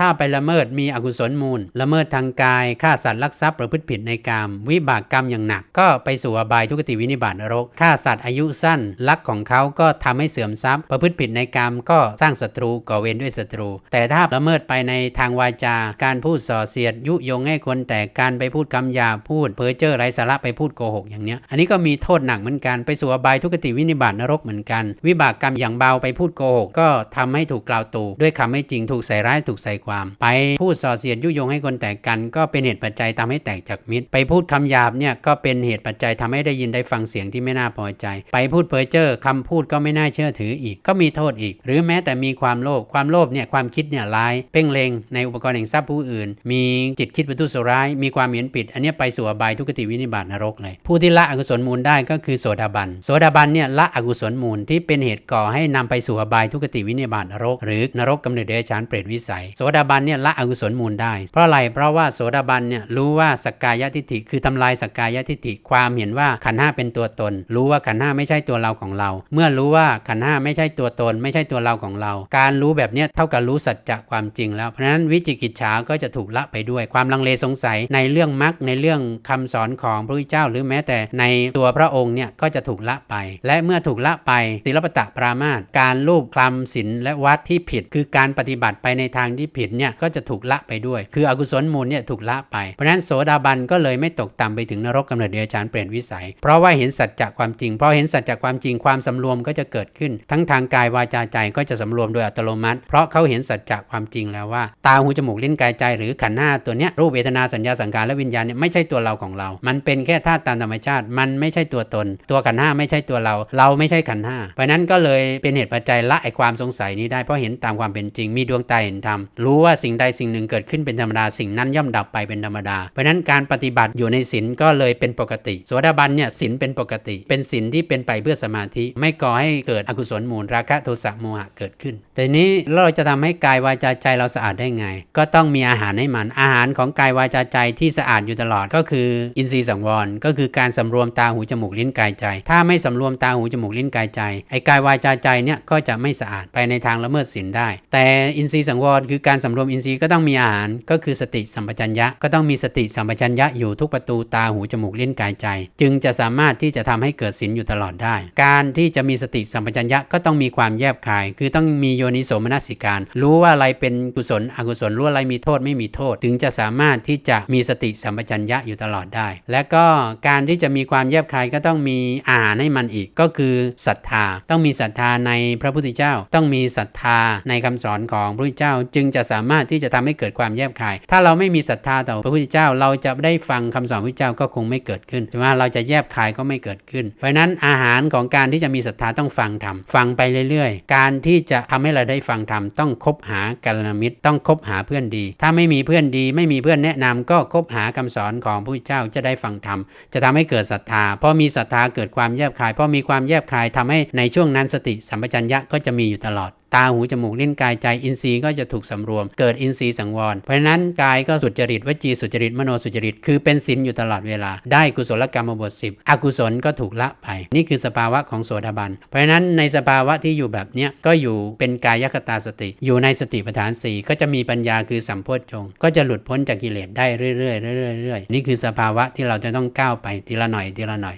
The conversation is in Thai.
ถ้าไปละเมิดมีอกุศลมูล ละเมิดทางกายฆ่าสัตว์ลักทรัพย์ประพฤติผิดในกามวิบากกรรมอย่างหนัก ก็ไปสู่อบายทุกติวินิบาตนรกฆ่าสัตว์อายุสั้นลักของเขาก็ทำให้เสื่อมทรัพย์ ประพฤติผิดในกามก็สร้างศัตรูก่อเวรด้วยศัตรู แต่ถ้าละเมิดไปในทางวาจาการพูดส่อเสียดยุยงให้คนแตกการไปพูดคำหยาพูดเพ้อเจ้อไร้สาระไปพูดโกหกอย่างเนี้ยอันนี้ก็มีโทษหนักเหมือนกันไปสู่อบายทุกติวินิบาตนรกเหมือนกัน วิบากกรรมอย่างเบาไปพูดโกหกก็ทำให้ถูกกล่าวตู่ด้วยคำไม่จริงถูกใส่ร้ายถูกใส่ความไปพูดส่อเสียดยุยงให้คนแตกกัน ก็เป็นเหตุปัจจัยทำให้แตกจากมิตร ไปพูดคำหยาบเนี่ยก็เป็นเหตุปัจจัยทำให้ได้ยินได้ฟังเสียงที่ไม่น่าพอใจ ไปพูดเพ้อเจ้อคำพูดก็ไม่น่าเชื่อถืออีก ก็มีโทษอีก หรือแม้แต่มีความโลภความโลภเนี่ยความคิดเนี่ยร้าย เพ่งเลงในอุปกรณ์แห่งทรัพย์ผู้อื่น มีจิตคิดประทุษร้าย มีความเหมียนปิด อันนี้ไปสู่อบายทุกติวินิบาตนรกเลย ผู้ที่ละอกุศลมูลได้ก็คือโสดาบัน โสดาบันเนี่ยละอกุศลมูลที่เป็นเหตุก่อให้นำไปสู่อบายทุกติวินิบาตนรก หรือนรกกำเนิดเดรัจฉานเปรตวิสัย โสดาาบันเนี่ยละอกุศลมูลได้ เพราะอะไรเพราะว่าโสดาบันเนี่ยรู้ว่าสกกายทิฏฐิคือทำลายสกกายทิฏฐิความเห็นว่าขันห้าเป็นตัวตน รู้ว่าขันห้าไม่ใช่ตัวเราของเรา เมื่อรู้ว่าขันห้าไม่ใช่ตัวตน ไม่ใช่ตัวเราของเรา การรู้แบบเนี้ยเท่ากับรู้สัจจะความจริงแล้วเพราะฉะนั้นวิจิกิจฉาก็จะถูกละไปด้วยความลังเลสงสัยในเรื่องมรรคในเรื่องคำสอนของพระพุทธเจ้า หรือแม้แต่ในตัวพระองค์เนี่ยก็จะถูกละไป และเมื่อถูกละไปศิลปตะปรามาสการรูปคลำศีลและวัดที่ผิด คือการปฏิบัติไปในทางที่ผิดเนี่ยก็จะถูกละไปด้วย คืออกุศลมูลเนี่ยถูกละไป เพราะฉะนั้นโสดาบันก็เลยไม่ตกต่ำไปถึงนรกกำเนิดเดรัจฉานเปลี่ยนวิสัย เพราะว่าเห็นสัจจะความจริง เพราะเห็นสัจจะความจริงความสำรวมก็จะเกิดขึ้น ทั้งทางกายวาจาใจก็จะสำรวมโดยอัตโนมัติ เพราะเขาเห็นสัจจะความจริงแล้วว่า ตาหูจมูกลิ้นกายใจ หรือขันธ์ห้าตัวเนี้ยรูปเวทนาสัญญาสังขารและวิญญาณเนี่ยไม่ใช่ตัวเราของเรา มันเป็นแค่ธาตุตามธรรมชาติ มันไม่ใช่ตัวตน ตัวขันธ์ห้าไม่ใช่ตัวเรา เราไม่ใช่ขันธ์ห้าเพราะนั้นก็เลยเป็นเหตุปัจจัยละไอความสงสัยนี้ได้เพราะเห็นตามความเป็นจริงมีดวงตาเห็นธรรมรู้ว่าสิ่งใดสิ่งหนึ่งเกิดขึ้นเป็นธรรมดาสิ่งนั้นย่อมดับไปเป็นธรรมดา เพราะนั้นการปฏิบัติอยู่ในศีลก็เลยเป็นปกติโสดาบันเนี่ยศีลเป็นปกติ เป็นศีลที่เป็นไปเพื่อสมาธิ ไม่ก่อให้เกิดอกุศลมูลราคะโทสะโมหะเกิดขึ้น แต่นี้เราจะทำให้กายวาจาใจเราสะอาดได้ไง ก็ต้องมีอาหารให้มัน อาหารของกายวาจาใจที่สะอาดอยู่ตลอดก็คือ อินทรีย์สังวร ก็คือการสำรวมตาหูจมูกลิ้นกายใจ ถ้าไม่สำรวมตาหูจมูกลิ้นกายใจไอ้กายวาจาใจเนี่ยก็จะไม่สะอาดไปในทางละเมิดศีลได้ แต่อินทรีย์สังวรคือการสำรวมอินทรีย์ก็ต้องมีอาหาร ก็คือสติสัมปชัญญะก็ต้องมีสติสัมปชัญญะอยู่ทุกประตูตาหูจมูกลิ้นกายใจ จึงจะสามารถที่จะทำให้เกิดศีลอยู่ตลอดได้ การที่จะมีสติสัมปชัญญะก็ต้องมีความแยบคาย คือต้องมีโยนิโสมนสิการ รู้ว่าอะไรเป็นกุศลอกุศลรู้อะไรมีโทษไม่มีโทษ ถึงจะสามารถที่จะมีสติสัมปชัญญะอยู่ตลอดได้ และก็การที่จะมีความแยบคายก็ต้องมีอาหารให้มันอีกก็คือศรัทธา ต้องมีศรัทธาในพระพุทธเจ้า ต้องมีศรัทธาในคำสอนของพระพุทธเจ้า จึงจะสามารถที่จะทำให้เกิดความแยบคาย ถ้าเราไม่มีศรัทธาต่อพระพุทธเจ้า เราจะได้ฟังคำสอนพระเจ้าก็คงไม่เกิดขึ้นใช่ไหมเราจะแยบคายก็ไม่เกิดขึ้น เพราะนั้นอาหารของการที่จะมีศรัทธาต้องฟังธรรมฟังไปเรื่อยๆ การที่จะทำให้เราได้ฟังธรรมต้องคบหากัลยาณมิตรต้องคบหาเพื่อนดี ถ้าไม่มีเพื่อนดี ไม่มีเพื่อนแนะนำก็คบหาคำสอนของพระพุทธเจ้าจะได้ฟังธรรมจะทำให้เกิดศรัทธาพอมีศรัทธาเกิดความแยบคายพอมีความแยบคายทำให้ในช่วงนั้นสติสัมปชัญญะก็จะมีอยู่ตลอดตาหูจมูกลิ้นกายใจอินทรีย์ก็จะถูกสำรวม เกิดอินทรีย์สังวร เพราะฉะนั้นกายก็สุจริตวจีสุจริตมโนสุจริต คือเป็นศีลอยู่ตลอดเวลา ได้กุศลกรรมบทสิบอกุศลก็ถูกละไป นี่คือสภาวะของโสดาบัน เพราะฉะนั้นในสภาวะที่อยู่แบบเนี้ยก็อยู่เป็นกายคตาสติ อยู่ในสติปัฏฐานสี่ก็จะมีปัญญาคือสัมโพชฌงก็จะหลุดพ้นจากกิเลสได้เรื่อยๆเรื่อยๆนี่คือสภาวะที่เราจะต้องก้าวไปทีละหน่อยทีละหน่อย